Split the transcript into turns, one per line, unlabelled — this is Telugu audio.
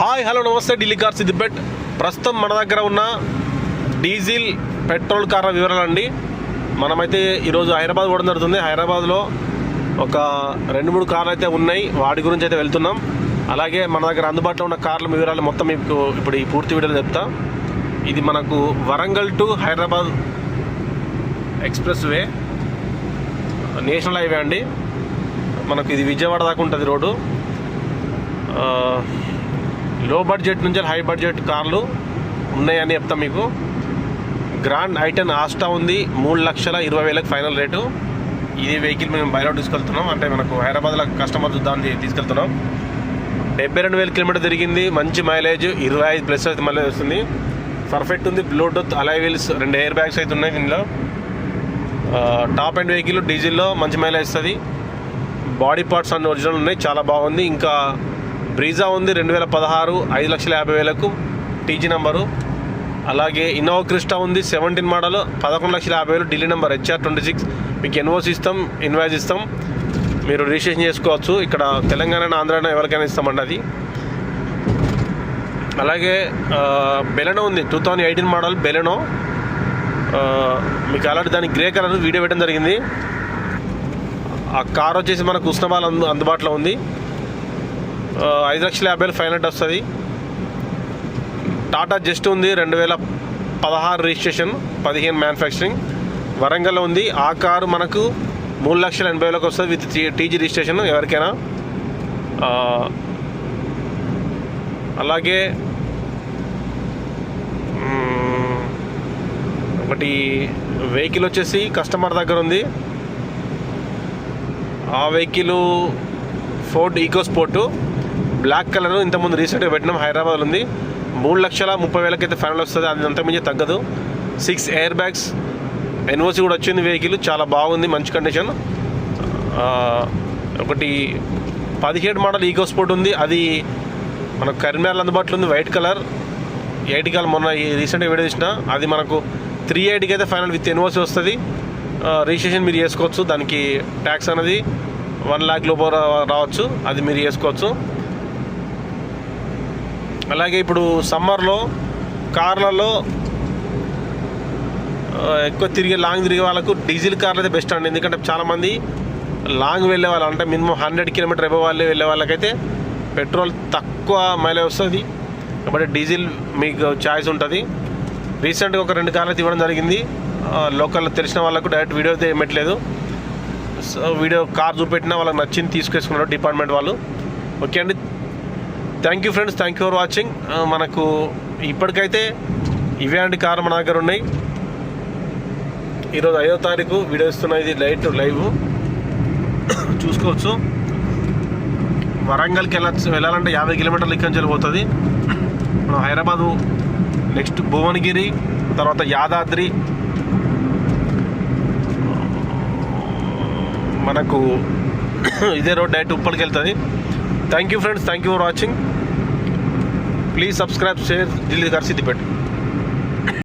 హాయ్ హలో నమస్తే. ఢిల్లీ కార్ సిద్దిపేట్. ప్రస్తుతం మన దగ్గర ఉన్న డీజిల్ పెట్రోల్ కార్ల వివరాలు అండి. మనమైతే ఈరోజు హైదరాబాద్ కూడా జరుగుతుంది. హైదరాబాద్లో ఒక రెండు మూడు కార్లు అయితే ఉన్నాయి. వాటి గురించి అయితే వెళ్తున్నాం. అలాగే మన దగ్గర అందుబాటులో ఉన్న కార్ల వివరాలు మొత్తం మీకు ఇప్పుడు ఈ పూర్తి వీడియోలో చెప్తా. ఇది మనకు Warangal to Hyderabad express way national highway అండి. మనకు ఇది విజయవాడ దాకా ఉంటుంది రోడ్డు. లో బడ్జెట్ నుంచి హై బడ్జెట్ కార్లు ఉన్నాయని చెప్తాం మీకు. గ్రాండ్ ఐటెన్ ఆస్టా ఉంది. మూడు లక్షల ఇరవై వేలకు ఫైనల్ రేటు. ఇది వెహికల్ మేము బయట తీసుకెళ్తున్నాం. అంటే మనకు హైదరాబాద్లో కస్టమర్ దాన్ని తీసుకెళ్తున్నాం. డెబ్బై రెండు వేల కిలోమీటర్ తిరిగింది. మంచి మైలేజ్. ఇరవై ఐదు ప్లస్ అయితే మైలేజ్ వస్తుంది. పర్ఫెక్ట్ ఉంది. బ్లూటూత్ అలై వీల్స్ రెండు ఎయిర్ బ్యాగ్స్ అయితే ఉన్నాయి దీనిలో. టాప్ అండ్ వెహికల్ డీజిల్లో మంచి మైలేజ్ ఇస్తుంది బాడీ పార్ట్స్ అన్ని ఒరిజినల్ ఉన్నాయి. చాలా బాగుంది. ఇంకా బ్రీజా ఉంది రెండు వేల పదహారు ఐదు లక్షల యాభై వేలకు టీజీ నెంబరు. అలాగే ఇన్నోవా క్రిస్టా ఉంది సెవెంటీన్ మోడల్ పదకొండు లక్షల యాభై వేలు Delhi number HR twenty six. మీకు ఎన్ఓసి ఇస్తాం ఇన్వాయిస్ ఇస్తాం. మీరు రిజిస్ట్రేషన్ చేసుకోవచ్చు. ఇక్కడ తెలంగాణ ఆంధ్రాలో ఎవరికైనా ఇస్తామండి అది. అలాగే బెలెనో ఉంది two thousand eighteen model Baleno. మీకు అలాంటి దాని గ్రే కలర్ వీడియో పెట్టడం జరిగింది. ఆ కార్ వచ్చేసి మనకు ఉస్నాబాద్ అందు అందుబాటులో ఉంది. ఐదు లక్షల యాభై వేలు ఫైవ్ హండ్రెడ్ వస్తుంది. టాటా జస్ట్ ఉంది రెండు వేల పదహారు రిజిస్ట్రేషన్ పదిహేను మ్యానుఫ్యాక్చరింగ్. వరంగల్ ఉంది. ఆ కారు మనకు మూడు లక్షల ఎనభై వేలకు వస్తుంది విత్ టీజీ రిజిస్ట్రేషన్ ఎవరికైనా. అలాగే ఒకటి వెహికల్ వచ్చేసి కస్టమర్ దగ్గర ఉంది. ఆ vehicle Ford EcoSport. Black colour. ఇంతకుముందు రీసెంట్గా పెట్టినాం. హైదరాబాద్ ఉంది. మూడు లక్షల ముప్పై వేలకైతే ఫైనల్ వస్తుంది. అది అంతకుమించి తగ్గదు. సిక్స్ ఎయిర్ బ్యాగ్స్ ఎన్ఓసి కూడా వచ్చింది వెహికల్ చాలా బాగుంది. మంచి కండిషన్ ఒకటి పదిహేడు మోడల్ ఈకో స్పోర్ట్ ఉంది. అది మనకు కరీంనగర్ అందుబాటులో ఉంది. వైట్ కలర్ ఎయిట్ కలర్ మొన్న ఈ రీసెంట్గా వీడియో తీసిన. అది మనకు త్రీ ఎయిట్కి అయితే ఫైనల్ విత్ ఎన్ఓసి వస్తుంది. రిజిస్ట్రేషన్ మీరు చేసుకోవచ్చు. దానికి ట్యాక్స్ అనేది వన్ ల్యాక్ లోపు రావచ్చు. అది మీరు చేసుకోవచ్చు. అలాగే ఇప్పుడు సమ్మర్లో కార్లలో ఎక్కువ తిరిగే లాంగ్ తిరిగే వాళ్ళకు డీజిల్ కార్లు అయితే బెస్ట్ అండి. ఎందుకంటే చాలామంది లాంగ్ వెళ్ళే వాళ్ళు అంటే మినిమం హండ్రెడ్ కిలోమీటర్ ఎబో వాళ్ళు వెళ్ళే వాళ్ళకైతే పెట్రోల్ తక్కువ మైలేజ్ వస్తుంది. కాబట్టి డీజిల్ మీకు చాయిస్ ఉంటుంది. రీసెంట్గా ఒక రెండు కార్లు అయితే ఇవ్వడం జరిగింది లోకల్ తెలిసిన వాళ్ళకు డైరెక్ట్ వీడియో అయితే ఏమట్లేదు. సో వీడియో కార్ చూపెట్టినా వాళ్ళకి నచ్చింది తీసుకేసుకున్నారు డిపార్ట్మెంట్ వాళ్ళు. ఓకే అండి. Thank you friends thank you for watching మనకు ఇప్పటికైతే ఇవే అండి కార్ మన దగ్గర ఉన్నాయి. ఈరోజు ఐదో తారీఖు వీడియో ఇస్తున్నది ఇది లైట్ లైవ్. చూసుకోవచ్చు. వరంగల్కి వెళ్ళచ్చు వెళ్ళాలంటే యాభై కిలోమీటర్లు ఇక్కడి నుంచి వెళ్ళిపోతుంది మనం హైదరాబాదు నెక్స్ట్ భువనగిరి తర్వాత యాదాద్రి. మనకు ఇదే రోడ్ డైరెక్ట్ ఉప్పల్కి వెళ్తుంది. Thank you friends thank you for watching please subscribe share Delhi garu Siddipet